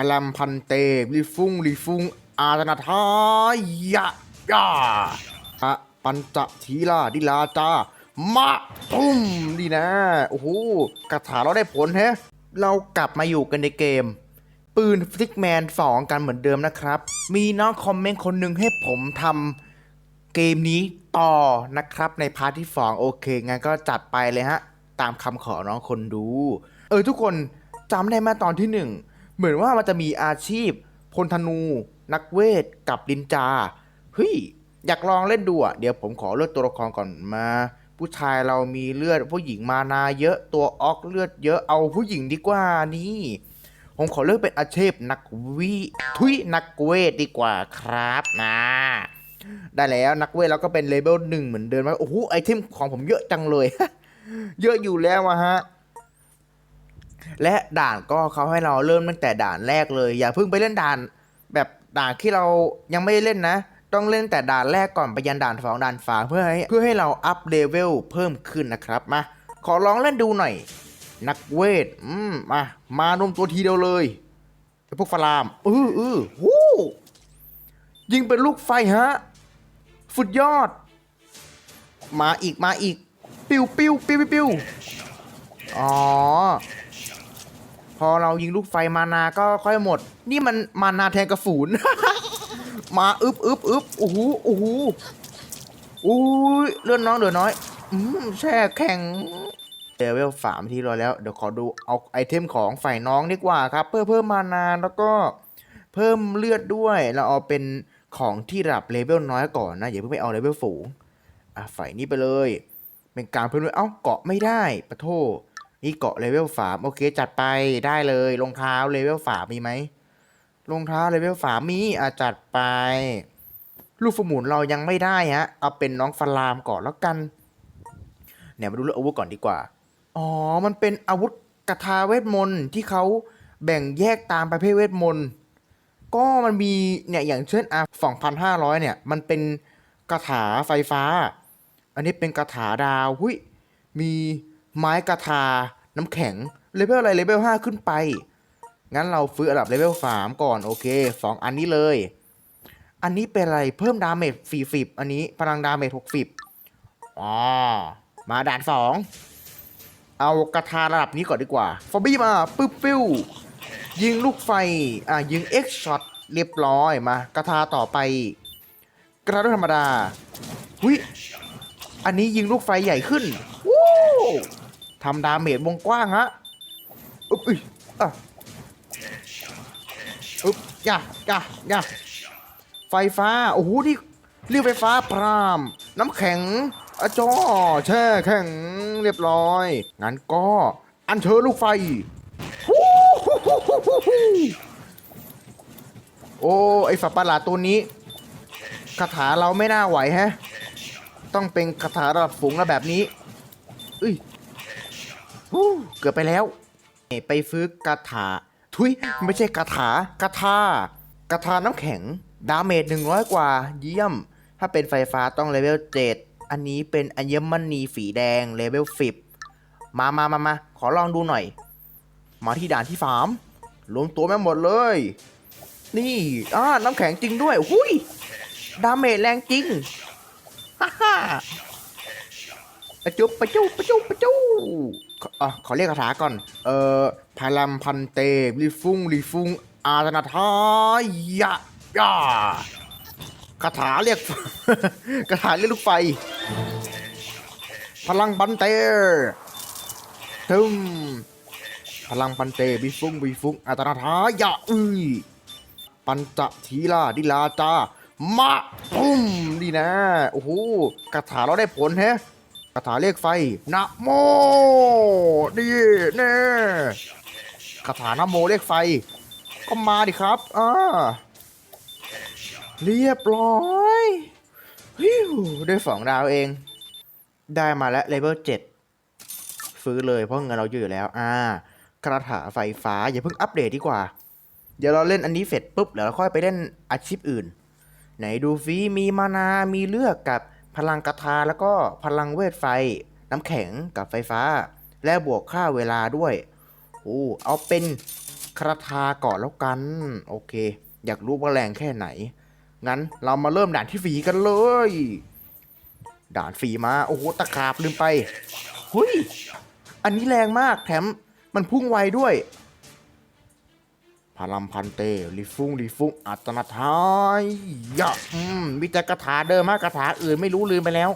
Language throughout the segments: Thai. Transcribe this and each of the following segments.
อลัมพันเตลิฟุงลิฟุง อาตนาทายะยาอะปัญจทีลาดิลาจามาตุ้มดีนะ โอ้โหคาถาเราได้ผลแฮะ เรากลับมาอยู่กันในเกม ปืนฟิกแมน2กันเหมือนเดิมนะครับ มีน้องคอมเมนต์คนหนึ่งให้ผมทำเกมนี้ต่อนะครับ ในพาร์ทที่2โอเค งั้นก็จัดไปเลยฮะ ตามคำขอน้องคนดู เออทุกคนจำได้ไหมตอนที่1 เหมือนว่ามันจะมีอาชีพพลธนู นักเวทกับดินจาเฮ้ยอยากลองเล่นดูอะเดี๋ยวผมขอเลือกตัวละครก่อนมา ผู้ชายเรามีเลือดผู้หญิงมานาเยอะตัวออกเลือดเยอะเอาผู้หญิงดีกว่านี่ผมขอเลือกเป็นอาชีพนักวิทุยนักเวทดีกว่าครับนะได้แล้วนักเวทแล้วก็เป็นเลเวลหนึ่งเหมือนเดิมโอ้โหไอเทมของผมเยอะจังเลย เยอะอยู่แล้วอะฮะ และด่านก็เขาให้เราเริ่มตั้งแต่ด่านแรกเลย อย่าเพิ่งไปเล่นด่าน แบบด่านที่เรายังไม่ได้เล่นนะ ต้องเล่นแต่ด่านแรกก่อนไปยันด่านสองด่านฝาเพื่อให้เพื่อให้เราอัพเลเวลเพิ่มขึ้นนะครับมาขอลองเล่นดูหน่อย นักเวทอืมมามารวมตัวทีเดียวเลยไอพวกฟารามอืออือหูยิงเป็นลูกไฟฮะสุดยอด มาอีกมาอีก ปิวปิ้วปิ้วปิ้วปิ้วอ๋อ พอเรายิงลูกไฟมานาก็ค่อยหมด นี่มันมานาแทนกระฝูนมาอึบอึบอึบโอ้โหโอ้โหอุ้ยเลื่อนน้องเดือน้อยอืมแช่แข็งเลเวลสามที่รอแล้ว เดี๋ยวขอดูเอาไอเทมของฝ่ายน้องดีกว่าครับ เพื่อเพิ่มมานาแล้วก็เพิ่มเลือดด้วยเราเอาเป็นของที่ระดับเลเวลน้อยก่อนนะอย่าเพิ่งไปเอาเลเวลสูงอะฝ่ายนี้ไปเลย เป็นการเพิ่มด้วยเอ้าเกาะไม่ได้ปะโท นี่เกาะเลเวลสามโอเคจัดไปได้เลยรองเท้าเลเวลสามมีไหมรองเท้าเลเวลสามมีอะจัดไป ลูกสมุนเรายังไม่ได้ฮะ เอาเป็นน้องฟลามก่อนแล้วกันเนี่ยมาดูเรื่องอาวุธก่อนดีกว่า อ๋อ มันเป็นอาวุธกระทาเวทมนต์ที่เขาแบ่งแยกตามประเภทเวทมนต์ก็มันมีเนี่ยอย่างเช่นอะ2,500เนี่ย มันเป็นกระถาไฟฟ้า อันนี้เป็นกระถาดาว หุยมี ไม้กระทา น้ำแข็ง เลเวลอะไรเลเวล5ขึ้นไป งั้นเราฟื้นอันดับเลเวล3ก่อน โอเค 2 อันนี้เลย อันนี้เป็นอะไร เพิ่มดาเมจ40 อันนี้พลังดาเมจ60อ๋อ มาด่านสองเอากระทาระดับนี้ก่อนดีกว่า ฟอบบี้มา ปึ๊บปิ้ว ยิงลูกไฟ อะ ยิง X shot เรียบร้อย มากระทาต่อไป กระทาธรรมดา หุยอันนี้ยิงลูกไฟใหญ่ขึ้น ทำดาเมจวงกว้างฮะอุ๊บอุ๊ยอะอุ๊บย่าย่าย่าไฟฟ้า โอ้โห นี่เรียกไฟฟ้าพราม น้ำแข็งอะจอแช่แข็งเรียบร้อย งั้นก็อัญเชิญลูกไฟ โอ้ ไอสัตว์ประหลาดตัวนี้คาถาเราไม่น่าไหวแฮะ ต้องเป็นคาถาระดับสูงแล้วแบบนี้เอ้ย ฮู้เกือบไปแล้วไปซื้อกระถาทุยไม่ใช่กระถากระทากระทาน้ำแข็ง ดาเมจหนึ่งร้อยกว่า เยี่ยม ถ้าเป็นไฟฟ้าต้องเลเวลเจ็ดอันนี้เป็นอัญมณีสีแดงเลเวลสิบมามามามาขอลองดูหน่อย มาที่ด่านที่สามรวมตัวแม่หมดเลย นี่อ่าน้ำแข็งจริงด้วยหุยดาเมจแรงจริงฮ่าฮ่าปะจุบปะจุบปะจุบปะจุข อะขอเรียกคาถาก่อน เอ่อพลัมพันเตลิฟุงลิฟุง อาตนาทายะยาคาถาเรียกคาถาเรียกลูกไฟ พลังปันเตทึมพลังปันเตบิฟุงบิฟุงอาตนาทายะอุ้ยปัญจทีลาดิลาจา มาปุ้มดีนะ โอ้โหคาถาเราได้ผลแฮะาถาเรียกไฟนะโมดีแน่คาถานะโมเรียกไฟ ก็มาดิครับอ่าเรียบร้อยฮิวได้สองดาวเอง ได้มาแล้วเลเวลเจ็ดซื้อเลยเพราะเงินเราเยอะอยู่แล้ว อ่าคาถาไฟฟ้า อย่าเพิ่งอัปเดตดีกว่า เดี๋ยวเราเล่นอันนี้เสร็จปุ๊บเดี๋ยวเราค่อยไปเล่นอาชีพอื่น ไหนดูฟีมีมานา มีเลือกกับ พลังกระทาแล้วก็พลังเวทไฟ น้ำแข็งกับไฟฟ้า และบวกค่าเวลาด้วยโอ้เอาเป็นคาทาก่อนแล้วกัน โอเค อยากรู้ว่าแรงแค่ไหน งั้นเรามาเริ่มด่านที่ฝีกันเลย ด่านฝีมา โอ้โห ตะขาบลืมไปเฮ้ยอันนี้แรงมากแถมมันพุ่งไวด้วย พลัมพันเตลิฟุงลิฟุงอัตนาทายยะอืมมีแต่คาถาเดิมมากคาถาอื่นไม่รู้ลืมไปแล้ว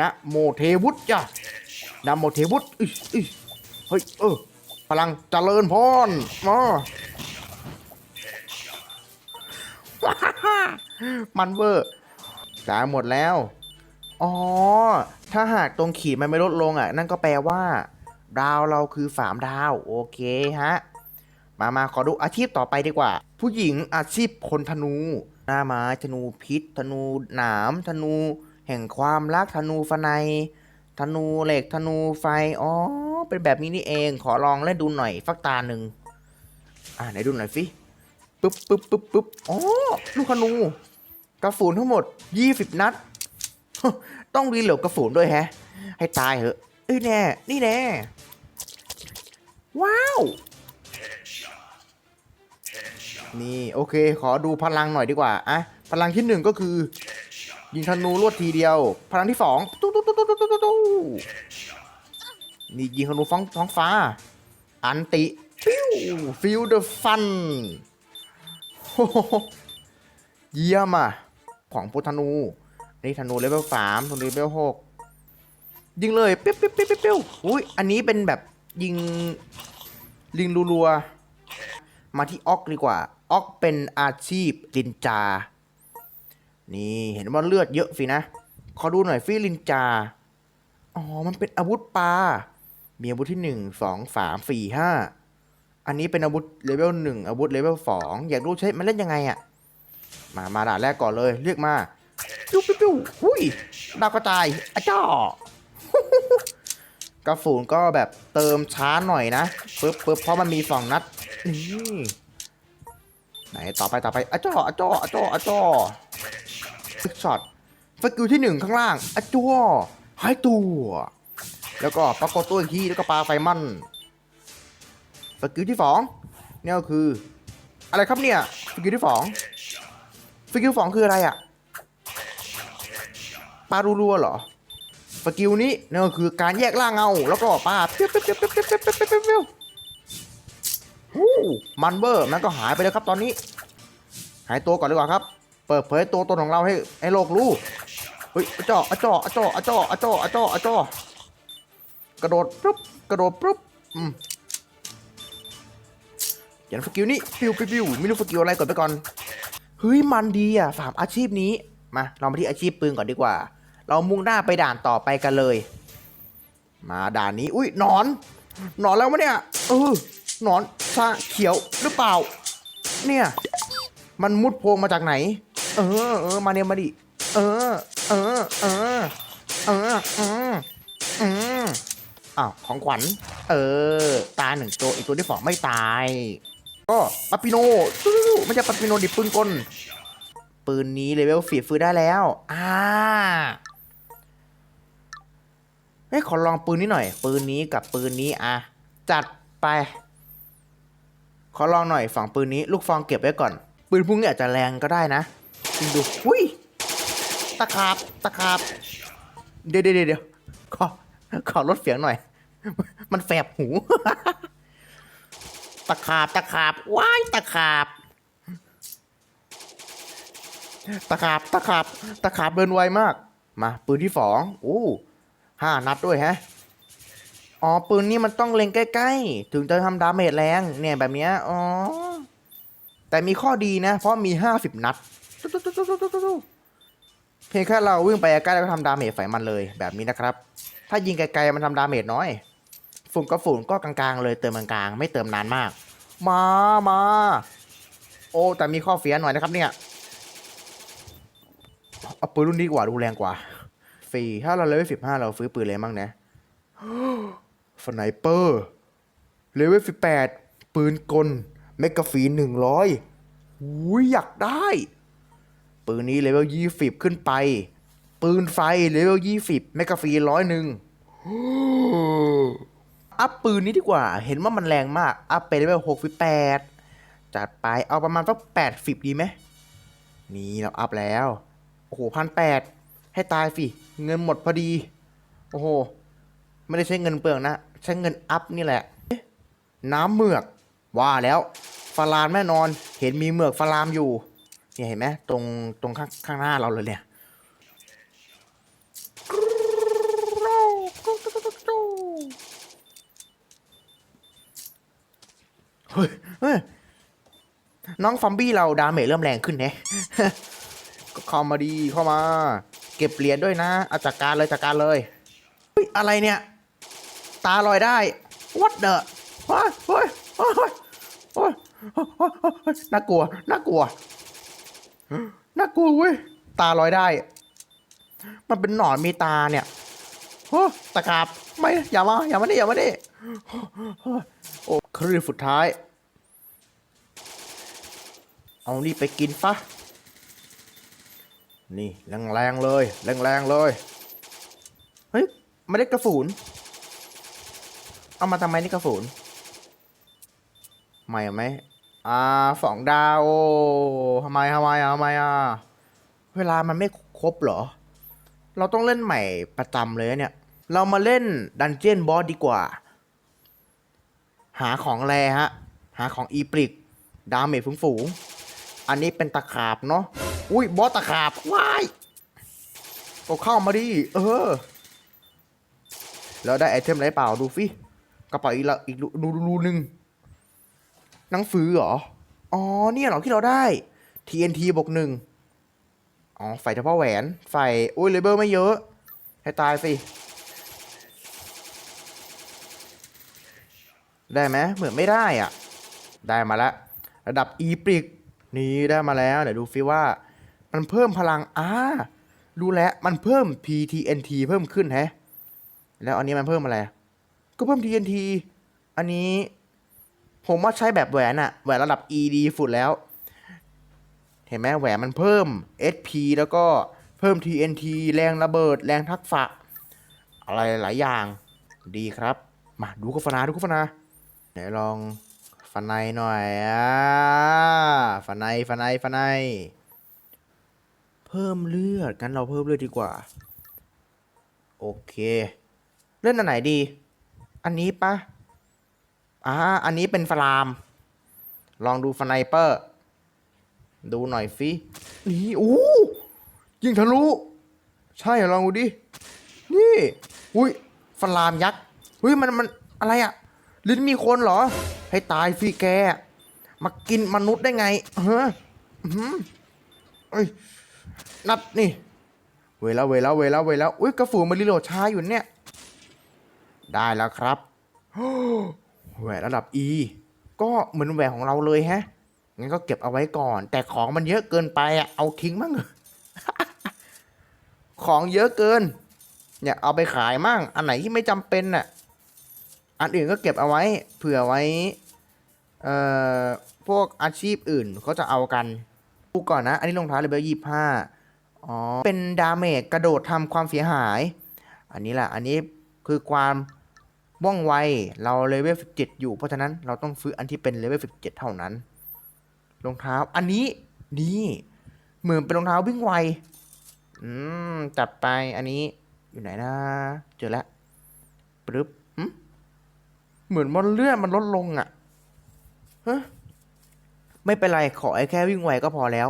นะโมเทวุฒิจ้ะนะโมเทวุฒิอิอิเฮ้ยเออพลังเจริญพรมามันเวอร์กลางหมดแล้ว อ๋อ ถ้าหากตรงขีดมันไม่ลดลงอะ นั่นก็แปลว่า ดาวเราคือสามดาว โอเคฮะ มามาขอดูอาชีพต่อไปดีกว่า ผู้หญิงอาชีพคนธนู หน้าไม้ธนูพิษ ธนูหนามธนู แห่งความรักธนูฟนัยธนูเหล็กธนูไฟอ๋อเป็นแบบนี้นี่เองขอลองเล่นดูหน่อยฟักตาหนึ่งอ่าไหนดูหน่อยสิปึ๊บปึ๊บปึ๊บปึ๊บอ๋อลูกธนูกระสุนทั้งหมด 20 นัด ต้องรีโหลดกระสุนด้วยแฮะ ให้ตายเหอะเอ้ยแน่ นี่แน่ ว้าว นี่โอเค ขอดูพลังหน่อยดีกว่าอะพลังที่หนึ่งก็คือ ยิงธนูรวดทีเดียว พลังที่สองตู้ตู้ตู้ตู้ตู้ตู้ตู้นี่ยิงธนูฟ้องท้องฟ้า อันติฟิวฟิลเดอะฟันเยี่ยมอะ ของพวกธนูนี่ธนูเลเวลสามธนูเลเวลหกยิงเลยเปี้ยวเปี้ยวเปี้ยวเปี้ยวเปี้ยวอุ้ยอันนี้เป็นแบบยิงลิงรัวๆมาที่ออกดีกว่า ออกเป็นอาชีพลินจา นี่เห็นว่าเลือดเยอะสินะ ขอดูหน่อยฟิลินจา อ๋อ มันเป็นอาวุธปลา มีอาวุธที่หนึ่งสองสามสี่ห้า อันนี้เป็นอาวุธเลเวลหนึ่งอาวุธเลเวลสองอยากรู้ใช้มันเล่นยังไงอะมา มาด่านแรกก่อนเลย เรียกมาปิ้วปิ้วปิ้วหุยดาวกระจายอะจ้อกระสุนก็แบบเติมช้าหน่อยนะปึ๊บปึ๊บเพราะมันมีสองนัดนี่ ไหนต่อไปต่อไปอะจ้ออะจ้ออะจ้ออะจ้อฟิกช็อตสกิลที่หนึ่งข้างล่างอะจ้อหายตัว แล้วก็ปรากฏตัวอีกทีแล้วก็ปาไฟมันสกิลที่สองเนี่ยก็คือ อะไรครับเนี่ยสกิลที่สองสกิลสองคืออะไรอะปารัวๆเหรอสกิลนี้นั่นก็คือการแยกล่างเงาแล้วก็ปาเปี้ยวเปี้ยวเปี้ยวเปี้ยวเปี้ยวเปี้ยวเปี้ย วู้มันเบอร์มันก็หายไปเลยครับตอนนี้ หายตัวก่อนดีกว่าครับ เปิดเผยตัวตนของเราให้ให้โลกรู้เฮ้ยอะจ่ออจ่ออจ่ออจ่ออจ่ออจ่ออจ่อกระโดดปุ๊บกระโดดปุ๊บอืมอย่างสกิลนี้ปิวปิวปิวไม่รู้สกิลอะไรก่อนไปก่อนเฮ้ยมันดีอะสามอาชีพนี้มาเรามาที่อาชีพปืนก่อนดีกว่า เรามุ่งหน้าไปด่านต่อไปกันเลย มาด่านนี้ อุ้ยหนอนหนอนแล้วมะเนี่ยเออ นอนชาเขียวหรือเปล่า เนี่ย มันมุดโพงมาจากไหน เออเออมาเนี่ยมาดิ เออ เออ เออ เออเออเอออ้าวของขวัญ เออ ตาหนึ่งตัวอีกตัวที่สองไม่ตาย ก็ปาปิโนตู้ไม่ใช่ปาปิโนดิปืนกลปืนนี้เลเวลฝีฟื้นได้แล้ว อ่าเฮ้ยขอลองปืนนี้หน่อย ปืนนี้กับปืนนี้อะจัดไป ขอลองหน่อยฝั่งปืนนี้ลูกฟองเก็บไว้ก่อน ปืนพวกนี้อาจจะแรงก็ได้นะดูอุ้ยตะขาบตะขาบเดี๋ยวเดี๋ยวเดี๋ยวขอขอลดเสียงหน่อย มันแสบหู ตะขาบตะขาบว้ายตะขาบตะขาบตะขาบตะขาบเดินไวมาก มา ปืนที่สองโอ้ห้านัดด้วยฮะ อ๋อ ปืนนี้มันต้องเล็งใกล้ ๆ ถึงจะทำดาเมจแรง เนี่ยแบบเนี้ย อ๋อ แต่มีข้อดีนะ เพราะมีห้าสิบนัด เพียงแค่เราวิ่งไปใกล้แล้วก็ทำดาเมจใส่มันเลย แบบนี้นะครับ ถ้ายิงไกลๆมันทำดาเมจน้อย ฝุ่นก็ฝุ่นก็กลางๆเลยเติมกลางๆ ไม่เติมนานมาก มามา โอ้ แต่มีข้อเสียหน่อยนะครับเนี่ย เอาปืนรุ่นนี้ดีกว่าดูแรงกว่าฟรีถ้าเราเลเวลสิบห้าเราซื้อปืนอะไรบ้งนะ สไนเปอร์เลเวลสิบแปดปืนกลเมกาฟีนหนึ่งร้อยอุ้ยอยากได้ ปืนนี้เลเวลยี่สิบขึ้นไป ปืนไฟเลเวลยี่สิบเมกาฟีนร้อยหนึ่งอัพปืนนี้ดีกว่า เห็นว่ามันแรงมาก อัพไปได้แบบหกสิบแปดจัดไปเอาประมาณสักแปดสิบดีไหม นี่เราอัพแล้ว โอ้โหพันแปดให้ตายสิ เงินหมดพอดี โอ้โห ไม่ได้ใช้เงินเปลืองนะ ใช้เงินอัพนี่แหละ น้ำเมือกว่าแล้วฟารามแน่นอน เห็นมีเมือกฟารามอยู่เนี่ยเห็นไหมตรงตรงข้างข้างหน้าเราเลยเนี่ยเฮ้ยเฮ้ยน้องฟอมบี้เราดาเมจเริ่มแรงขึ้นนะก็เข้ามาดีเข้ามา เก็บเหรียญด้วยนะ อาจัดการเลยจัดการเลยเฮ้ยอะไรเนี่ย ตาลอยได้ what the เฮ้ยเฮ้ยเฮ้ยเฮ้ยเฮ้ยเฮ้ยน่ากลัว น่ากลัว น่ากลัวเว้ย ตาลอยได้ มันเป็นหนอนมีตาเนี่ยโอ้ตะกราบ ไม่ อย่ามา อย่ามาดิอย่ามาดิโอ้คลื่นสุดท้าย เอานี่ไปกินปะนี่แรงๆเลย แรงๆเลย เฮ้ยไม่ได้กระฝูน เอามาทำไมนี่กระฝูนไม่ไหมอ่าสองดาวทำไมทำไมทำไมอะเวลามันไม่ครบเหรอ เราต้องเล่นใหม่ประจำเลยเนี่ย เรามาเล่นดันเจียนบอสดีกว่า หาของแรฮะ หาของอีปริก ดาเมจฝูงๆ อันนี้เป็นตะขาบเนาะ อุ้ยบอสตะขาบว้ายโอ้เข้ามาดิ เออ แล้วได้ไอเทมอะไรเปล่าดูฟิ กระเป๋าอีกละอีกรูรูหนึ่งหนังฝือเหรอ อ๋อ เนี่ยเหรอที่เราได้ TNT บวกหนึ่งอ๋อไฟเฉพาะแหวนไฟอุ้ยเลเบอร์ไม่เยอะ ให้ตายสิ ได้ไหมเหมือนไม่ได้อะ ได้มาแล้ว ระดับอีปริก นี่ได้มาแล้ว เดี๋ยวดูฟิว่า มันเพิ่มพลังอ่ารู้แล้ว มันเพิ่ม PTNT เพิ่มขึ้นแฮะ แล้วอันนี้มันเพิ่มอะไร ก็เพิ่ม TNT อันนี้ผมว่าใช้แบบแหวนอะแหวนระดับ ED ฟุดแล้ว เห็นไหมแหวนมันเพิ่ม SP แล้วก็เพิ่ม TNT แรงระเบิด แรงทักษะ อะไรหลายอย่าง ดีครับ มาดูโฆษณาดูโฆษณาไหนลองฟันในหน่อยอ่าฟันในฟันในฟันใน เพิ่มเลือดกันเราเพิ่มเลือดดีกว่า โอเค เล่นอันไหนดี อันนี้ปะอ่าอันนี้เป็นฟลาม ลองดูฟไนเปอร์ ดูหน่อยฟินี่โอ้ยิงทะลุ ใช่เหรอลองดูดิ นี่ อุ้ยฟลามยักษ์อุ้ยมันมันอะไรอะลิ้นมีคนเหรอ ให้ตายฟรีแก มากินมนุษย์ได้ไงเฮ้ออื้อหือเอ้ยนัดนี่ เวลาเวลาเวลาเวลาอุ้ยกระฝูมันรีโหลดช้าอยู่เนี่ย ได้แล้วครับแหวนระดับ E ก็เหมือนแหวนของเราเลยฮะ งั้นก็เก็บเอาไว้ก่อน แต่ของมันเยอะเกินไปอะเอาทิ้งมั่งของเยอะเกิน เนี่ยเอาไปขายมั่ง อันไหนที่ไม่จำเป็นน่ะ อันอื่นก็เก็บเอาไว้ เผื่อไว้ เอ่อ พวกอาชีพอื่นเขาจะเอากันดูก่อนนะ อันนี้รองเท้าเลเวลยี่ห้าอ๋อ เป็นดาเมจกระโดดทำความเสียหาย อันนี้แหละ อันนี้ คือความว่องไวเราเลเวล17 อยู่ เพราะฉะนั้นเราต้องซื้ออันที่เป็นเลเวล17 เท่านั้นรองเท้าอันนี้นี่เหมือนเป็นรองเท้าวิ่งไวอืมจัดไปอันนี้อยู่ไหนนะ เจอแล้วปึ๊บเหมือนมันเลื่อนมันลดลงอะ่ะฮะไม่เป็นไรขอไอ้แค่วิ่งไวก็พอแล้ว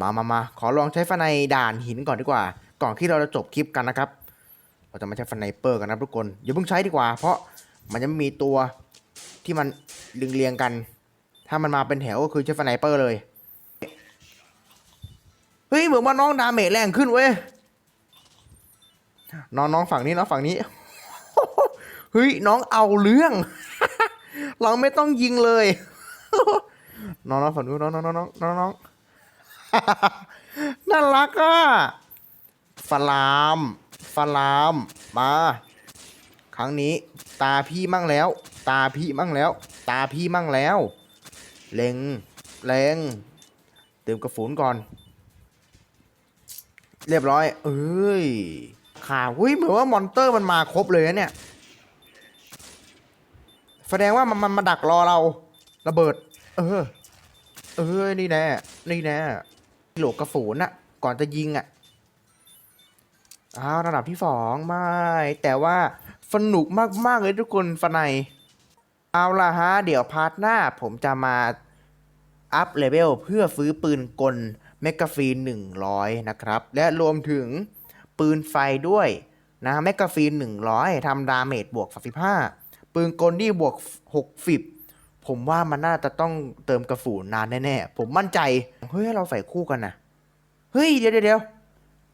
มามามาขอลองใช้ฟันในด่านหินก่อนดีกว่า ก่อนที่เราจะจบคลิปกันนะครับ เราจะมาใช้ฟันไนเปอร์กันนะทุกคนอย่าเพิ่งใช้ดีกว่า เพราะมันจะมีตัวที่มันเรียงๆกัน ถ้ามันมาเป็นแถวก็คือใช้ฟันไนเปอร์เลยเฮ้ยเหมือนว่าน้องดาเมจแรงขึ้นเว้ยน้องน้องฝั่งนี้น้องฝั่งนี้เฮ้ยน้องเอาเรื่อง เราไม่ต้องยิงเลยน้องน้องฝั่งนู้นน้องน้องน้องน้องน้องน้องน่ารักอะฟลาม ฟลามมา ครั้งนี้ ตาพี่มั่งแล้ว ตาพี่มั่งแล้ว ตาพี่มั่งแล้วเล็งเลงเติมกระสุนก่อน เรียบร้อย เอ้ยข่าวเฮ้ยเหมือนว่ามอนเตอร์มันมาครบเลยนะเนี่ย แสดงว่ามันมันมาดักรอเรา ระเบิด เออ เออ นี่แน่ นี่แน่ โหลกกระสุนอะก่อนจะยิงอะ อ้าวระดับที่สองไม่ แต่ว่าสนุกมาก ๆ เลยทุกคนฟันในเอาละฮะ เดี๋ยวพาร์ทหน้าผมจะมาอัพเลเวลเพื่อซื้อปืนกลเมกาฟีน100 นะครับ และรวมถึงปืนไฟด้วยนะเมกาฟีน 100 ทำดาเมจบวก 35 ปืนกลที่บวก 60 ผมว่ามันน่าจะต้องเติมกระสุนนานแน่ ๆ ผมมั่นใจ เฮ้ย เราใส่คู่กันนะเฮ้ย เดี๋ยวเดี๋ยวเดี๋ยว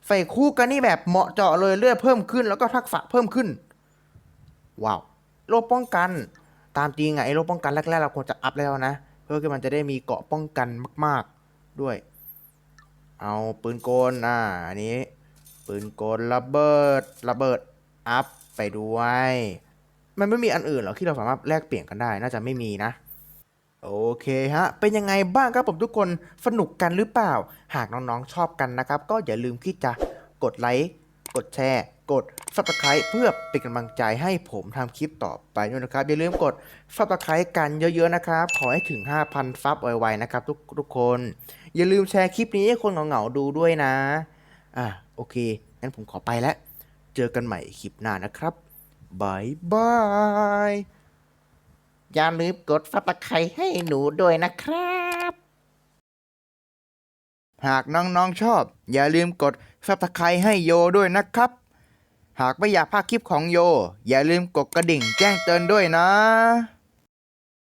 ใส่คู่กันนี่แบบเหมาะเจาะเลยเลือดเพิ่มขึ้น แล้วก็ทักษะเพิ่มขึ้น ว้าวโลป้องกัน ตามจริงไอ้โลป้องกันแรกๆเราควรจะอัพแล้วนะ เพื่อที่มันจะได้มีเกาะป้องกันมาก ๆด้วย เอาปืนกลอ่าอันนี้ ปืนกลระเบิดระเบิดอัพไปด้วย มันไม่มีอันอื่นหรอที่เราสามารถแลกเปลี่ยนกันได้ น่าจะไม่มีนะ โอเคฮะ เป็นยังไงบ้างครับผมทุกคนสนุกกันหรือเปล่า หากน้องๆชอบกันนะครับ ก็อย่าลืมที่จะกดไลค์ กดแชร์ กด subscribe เพื่อเป็นกำลังใจให้ผมทำคลิปต่อไปด้วยนะครับ อย่าลืมกด subscribe กันเยอะๆนะครับ ขอให้ถึง 5,000 ซับไวๆนะครับทุกทุกคน อย่าลืมแชร์คลิปนี้ให้คนเหงาๆดูด้วยนะ อะโอเค งั้นผมขอไปแล้ว เจอกันใหม่คลิปหน้านะครับบายบาย อย่าลืมกดฟับตะไคร้ให้หนูด้วยนะครับ หากน้องๆชอบ อย่าลืมกดซับสไคร้ให้โยด้วยนะครับ หากไม่อยากพลาดคลิปของโย อย่าลืมกดกระดิ่งแจ้งเตือนด้วยนะ